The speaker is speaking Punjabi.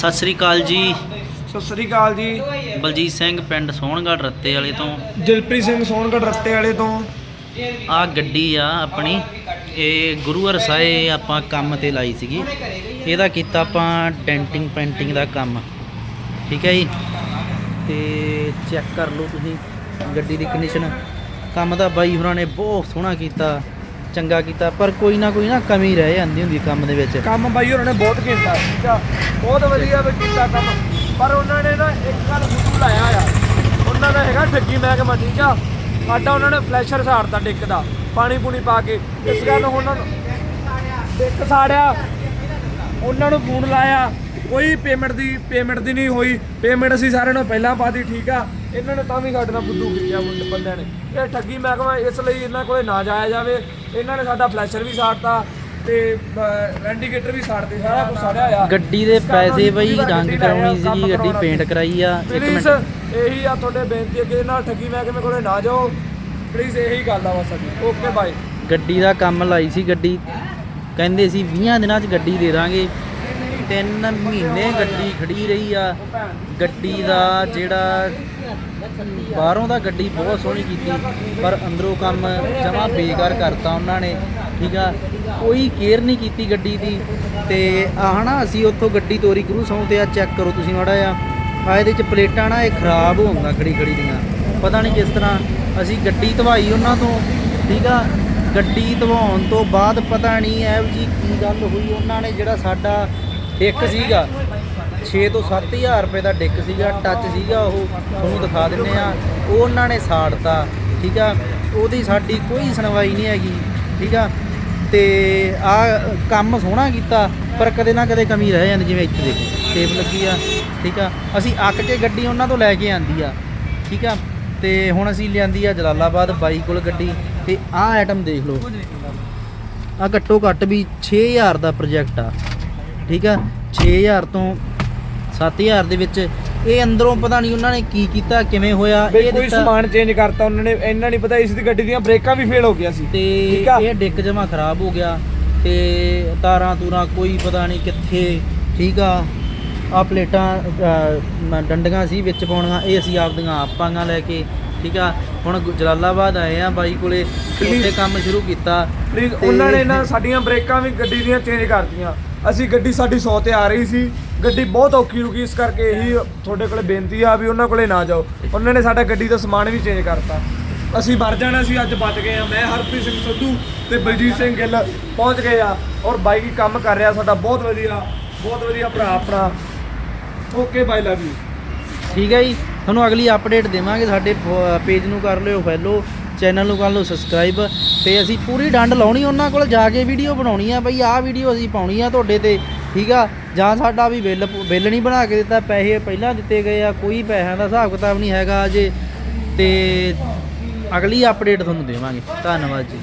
ਸਤਿ ਸ੍ਰੀ ਅਕਾਲ ਜੀ। ਸਤਿ ਸ੍ਰੀ ਅਕਾਲ ਜੀ। ਬਲਜੀਤ ਸਿੰਘ ਪਿੰਡ ਸੋਹਣਗੜ੍ਹ ਰੱਤੇ ਵਾਲੇ ਤੋਂ। ਦਿਲਪ੍ਰੀਤ ਸਿੰਘ ਸੋਨਗੜ ਰੱਤੇ ਵਾਲੇ ਤੋਂ। ਆ ਗੱਡੀ ਆ ਆਪਣੀ। ਇਹ ਗੁਰੂ ਅਰਸਾਏ ਆਪਾਂ ਕੰਮ ਤੇ ਲਾਈ ਸੀਗੀ। ਇਹਦਾ ਕੀਤਾ ਆਪਾਂ ਡੈਂਟਿੰਗ ਪੇਂਟਿੰਗ ਦਾ ਕੰਮ। ਠੀਕ ਹੈ ਜੀ। ਤੇ ਚੈੱਕ ਕਰ ਲਓ ਤੁਸੀਂ ਗੱਡੀ ਦੀ ਕੰਡੀਸ਼ਨ ਕੰਮ ਦਾ ਬਾਈ ਹੋਰਾਂ ਨੇ ਬਹੁਤ ਸੋਹਣਾ ਕੀਤਾ। ਚੰਗਾ ਕੀਤਾ, ਪਰ ਕੋਈ ਨਾ ਕੋਈ ਨਾ ਕਮੀ ਰਹਿ ਜਾਂਦੀ ਹੁੰਦੀ ਕੰਮ ਦੇ ਵਿੱਚ। ਕੰਮ ਬਾਈ ਉਹਨਾਂ ਨੇ ਬਹੁਤ ਕੀਤਾ, ਠੀਕ ਆ? ਬਹੁਤ ਵਧੀਆ ਵੀ ਕੀਤਾ ਕੰਮ। ਪਰ ਉਹਨਾਂ ਨੇ ਨਾ ਇੱਕ ਗੱਲ ਫੁੱਟੂ ਲਾਇਆ ਆ। ਉਹਨਾਂ ਦਾ ਹੈਗਾ ਠੱਗੀ ਮਹਿਕਮਾ, ਠੀਕ ਆ? ਸਾਡਾ ਉਹਨਾਂ ਨੇ ਫਲੈਸ਼ਰ ਸਾੜਤਾ ਡਿੱਕ ਦਾ, ਪਾਣੀ ਪੂਣੀ ਪਾ ਕੇ। ਇਸ ਗੱਲ ਉਹਨਾਂ ਨੂੰ ਡਿੱਕ ਸਾੜਿਆ। ਉਹਨਾਂ ਨੂੰ ਫੋਨ ਲਾਇਆ। ਕੋਈ ਪੇਮੈਂਟ ਦੀ ਪੇਮੈਂਟ ਦੀ ਨਹੀਂ ਹੋਈ। ਪੇਮੈਂਟ ਅਸੀਂ ਸਾਰਿਆਂ ਨੂੰ ਪਹਿਲਾਂ ਪਾਤੀ ਠੀਕ ਆ? ਇਹਨਾਂ ਨੇ ਤਾਂ ਵੀ ਸਾਡੇ ਨਾਲ ਬੁੱਧੂ ਕੀਤਾ ਮੁੰਡੇ ਬੰਦਿਆਂ ਨੇ। ਇਹ ਠੱਗੀ ਮਹਿਕਮਾ ਇਸ ਲਈ ਇਹਨਾਂ ਕੋਲੇ ਨਾ ਜਾਇਆ ਜਾਵੇ। ਇਹਨਾਂ ਨੇ ਸਾਡਾ ਫਲੈਸ਼ਰ ਵੀ ਸਾੜਤਾ ਤੇ ਇੰਡੀਕੇਟਰ ਵੀ ਸਾੜਤੇ ਸਾਰਾ ਕੁਝ ਸਾੜਿਆ ਆ ਗੱਡੀ ਦੇ ਪੈਸੇ ਬਈ ਰੰਗ ਕਰਾਉਣੀ ਸੀਗੀ ਗੱਡੀ ਪੇਂਟ ਕਰਾਈ ਆ ਇੱਕ ਮਿੰਟ। ਇਹੀ ਆ ਤੁਹਾਡੇ ਬੇਨਤੀ ਕਿ ਇਹਨਾਂ ਠੱਗੀ ਮਹਿਕਮੇ ਕੋਲੇ ਨਾ ਜਾਓ। ਪਲੀਜ਼ ਇਹੀ ਗੱਲ ਆ ਬਸ ਓਕੇ ਬਾਏ ਗੱਡੀ ਦਾ ਕੰਮ ਲਾਈ ਸੀ ਗੱਡੀ। ਕਹਿੰਦੇ ਸੀ 20 ਦਿਨਾਂ 'ਚ ਗੱਡੀ ਦੇ ਦਾਂਗੇ। ਤਿੰਨ ਮਹੀਨੇ ਗੱਡੀ ਖੜੀ ਰਹੀ ਆ। ਗੱਡੀ ਦਾ ਜਿਹੜਾ ਬਾਹਰੋਂ ਦਾ ਗੱਡੀ ਬਹੁਤ ਸੋਹਣੀ ਕੀਤੀ, ਪਰ ਅੰਦਰੋਂ ਕੰਮ ਜਮਾ ਬੇਕਾਰ ਕਰਤਾ ਉਹਨਾਂ ਨੇ, ਠੀਕ ਆ? ਕੋਈ ਕੇਅਰ ਨਹੀਂ ਕੀਤੀ ਗੱਡੀ ਦੀ। ਤੇ ਆਹ ਨਾ ਅਸੀਂ ਉੱਥੋਂ ਗੱਡੀ ਤੋਰੀ ਗੁਰੂ ਸੌਂ ਤੇ ਆ, ਚੈੱਕ ਕਰੋ ਤੁਸੀਂ ਮਾੜਾ ਆ ਆ ਇਹਦੇ ਚ ਪਲੇਟਾਂ ਨਾ ਇਹ ਖਰਾਬ ਹੋਣਗਾ ਖੜੀ ਖੜੀ ਦੀਆਂ। ਪਤਾ ਨਹੀਂ ਕਿਸ ਤਰ੍ਹਾਂ ਅਸੀਂ ਗੱਡੀ ਧਵਾਈ ਉਹਨਾਂ ਤੋਂ, ਠੀਕ ਆ? ਗੱਡੀ ਧਵਾਉਣ ਤੋਂ ਬਾਅਦ ਪਤਾ ਨਹੀਂ ਐ ਜੀ ਕੀ ਗੱਲ ਹੋਈ, ਉਹਨਾਂ ਨੇ ਜਿਹੜਾ ਸਾਡਾ ਇੱਕ ਸੀਗਾ। 6 ਤੋਂ 7000 ਰੁਪਏ ਦਾ ਡਿੱਕ ਸੀਗਾ ਟੱਚ ਸੀਗਾ, ਉਹ ਤੁਹਾਨੂੰ ਦਿਖਾ ਦਿੰਨੇ ਆ ਉਹ ਉਹਨਾਂ ਨੇ ਸਾੜਤਾ, ਠੀਕ ਆ? ਉਹਦੀ ਸਾਡੀ ਕੋਈ ਸੁਣਵਾਈ ਨਹੀਂ ਹੈਗੀ, ਠੀਕ ਆ? ਤੇ ਆ ਕੰਮ ਸੋਹਣਾ ਕੀਤਾ, ਪਰ ਕਦੇ ਨਾ ਕਦੇ ਕਮੀ ਰਹਿ ਜਾਂਦੀ, ਜਿਵੇਂ ਇੱਥੇ ਦੇਖੋ ਟੇਪ ਲੱਗੀ ਆ, ਠੀਕ ਆ? ਅਸੀਂ ਅੱਕ ਕੇ ਗੱਡੀ ਉਹਨਾਂ ਤੋਂ ਲੈ ਕੇ ਆਂਦੀ ਆ, ਠੀਕ ਆ? ਤੇ ਹੁਣ ਅਸੀਂ ਲਿਆਂਦੀ ਆ ਜਲਾਲਾਬਾਦ ਬਾਈ ਕੋਲ ਗੱਡੀ, ਤੇ ਆਹ ਆਈਟਮ ਦੇਖ ਲਓ। ਆ ਘੱਟੋ ਘੱਟ ਵੀ 6000 ਦਾ ਪ੍ਰੋਜੈਕਟ ਆ। ਠੀਕ ਆ? 6000 ਤੋਂ 7000 ਦੇ ਵਿੱਚ ਇਹ ਅੰਦਰੋਂ ਪਤਾ ਨਹੀਂ ਉਹਨਾਂ ਨੇ ਕੀ ਕੀਤਾ ਕਿਵੇਂ ਹੋਇਆ ਇਹ ਕੋਈ ਸਮਾਨ ਚੇਂਜ ਕਰਤਾ ਉਹਨਾਂ ਨੇ ਇਹਨਾਂ ਨਹੀਂ ਪਤਾ ਇਸ ਦੀ ਗੱਡੀ ਦੀਆਂ ਬ੍ਰੇਕਾਂ ਵੀ ਫੇਲ ਹੋ ਗਿਆ ਸੀ ਤੇ। ਇਹ ਡਿੱਕ ਜਮਾ ਖਰਾਬ ਹੋ ਗਿਆ ਤੇ ਤਾਰਾਂ ਤੂਰਾਂ ਕੋਈ ਪਤਾ ਨਹੀਂ ਕਿੱਥੇ ਠੀਕ ਆ? ਆ ਪਲੇਟਾਂ ਡੰਡੀਆਂ ਸੀ ਵਿੱਚ ਪਾਉਣੀਆਂ ਇਹ ਅਸੀਂ ਆਪਦੀਆਂ ਆਪ ਪਾਂਗਾ ਲੈ ਕੇ ਠੀਕ ਆ? ਹੁਣ ਗੁ- ਜਲਾਲਾਬਾਦ ਆਏ ਆ ਬਾਈ ਕੋਲੇ ਉੱਥੇ ਕੰਮ ਸ਼ੁਰੂ ਕੀਤਾ ਉਹਨਾਂ ਨੇ ਨਾ ਸਾਡੀਆਂ ਬ੍ਰੇਕਾਂ ਵੀ ਗੱਡੀ ਦੀਆਂ ਚੇਂਜ ਕਰਤੀਆਂ। ਅਸੀਂ ਗੱਡੀ ਸਾਡੀ 100 ਤੇ ਆ ਰਹੀ ਸੀ। ਗੱਡੀ ਬਹੁਤ ਔਖੀ ਰੁਕੀ, ਇਸ ਕਰਕੇ ਇਹੀ ਤੁਹਾਡੇ ਕੋਲੇ ਬੇਨਤੀ ਆ ਵੀ ਉਹਨਾਂ ਕੋਲੇ ਨਾ ਜਾਓ। ਉਹਨਾਂ ਨੇ ਸਾਡਾ ਗੱਡੀ ਦਾ ਸਮਾਨ ਵੀ ਚੇਂਜ ਕਰਤਾ। ਅਸੀਂ ਮਰ ਜਾਣਾ ਸੀ, ਅੱਜ ਬਚ ਗਏ ਆ। ਮੈਂ ਹਰਪ੍ਰੀਤ ਸਿੰਘ ਸੰਧੂ ਤੇ ਬਲਜੀਤ ਸਿੰਘ ਗਿੱਲ ਪਹੁੰਚ ਗਏ ਆ ਔਰ ਬਾਈ ਕੀ ਕੰਮ ਕਰ ਰਿਹਾ ਸਾਡਾ। ਬਹੁਤ ਵਧੀਆ ਬਹੁਤ ਵਧੀਆ ਭਰਾ ਆਪਣਾ। ਓਕੇ ਬਾਈ ਲਵ ਯੂ ਠੀਕ ਹੈ ਜੀ। ਤੁਹਾਨੂੰ ਅਗਲੀ ਅਪਡੇਟ ਦੇਵਾਂਗੇ। ਸਾਡੇ ਪੇਜ ਨੂੰ ਕਰ ਲਿਓ ਫੈਲੋ ਚੈਨਲ ਨੂੰ ਕਰ ਲਓ ਸਬਸਕ੍ਰਾਈਬ ਤੇ ਅਸੀਂ ਪੂਰੀ ਡੰਡ ਲਾਉਣੀ, ਉਹਨਾਂ ਕੋਲ ਜਾ ਕੇ ਵੀਡੀਓ ਬਣਾਉਣੀ ਆ ਬਈ, ਆਹ ਵੀਡੀਓ ਅਸੀਂ ਪਾਉਣੀ ਆ ਤੁਹਾਡੇ ਤੇ, ਠੀਕ ਆ? ਜਾਂ ਸਾਡਾ ਵੀ ਬਿੱਲ ਬਿੱਲ ਨਹੀਂ ਬਣਾ ਕੇ ਦਿੱਤਾ, ਪੈਸੇ ਪਹਿਲਾਂ ਦਿੱਤੇ ਗਏ ਆ, ਕੋਈ ਪੈਸਿਆਂ ਦਾ ਹਿਸਾਬ ਕਿਤਾਬ ਨਹੀਂ ਹੈਗਾ ਅਜੇ। ਤੇ ਅਗਲੀ ਅਪਡੇਟ ਤੁਹਾਨੂੰ ਦੇਵਾਂਗੇ। ਧੰਨਵਾਦ ਜੀ।